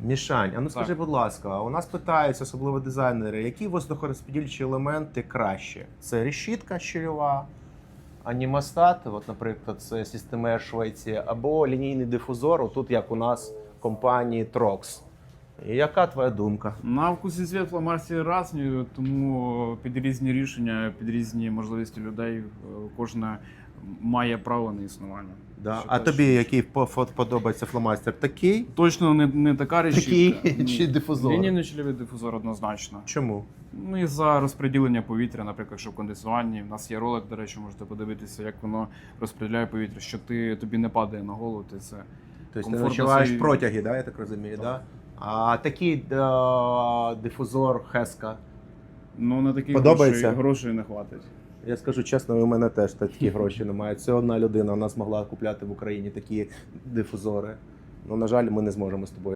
Мішань, а ну скажи, будь ласка, у нас питаються, особливо дизайнери, які воздухорозподільчі елементи краще? Це решітка щільова, анімастат, от, наприклад, це система Швеції, або лінійний дифузор, тут як у нас компанії Trox. І яка твоя думка? На і світ фломастерів різні, тому під різні рішення, під різні можливості людей е, кожна має право на існування. Да. А тобі який по- подобається фломастер? Такий? Точно не, не така решітка. Такий чи дифузор? Лінійний чольовий дифузор однозначно. Чому? Ну і за розподілення повітря, наприклад, що в кондиціюванні. У нас є ролик, до речі, можете подивитися, як воно розподіляє повітря, що ти тобі не падає на голову, ти це. Тобто ти відчуваєш собі- протяги, да, я так розумію, Так. Да? А такий а, дифузор Хеска. Ну на такі Подобається? грошей, грошей не хватить. Я скажу чесно, у мене теж такі гроші немає. Це одна людина Вона змогла купляти в Україні такі дифузори. Ну, на жаль, ми не зможемо з тобою.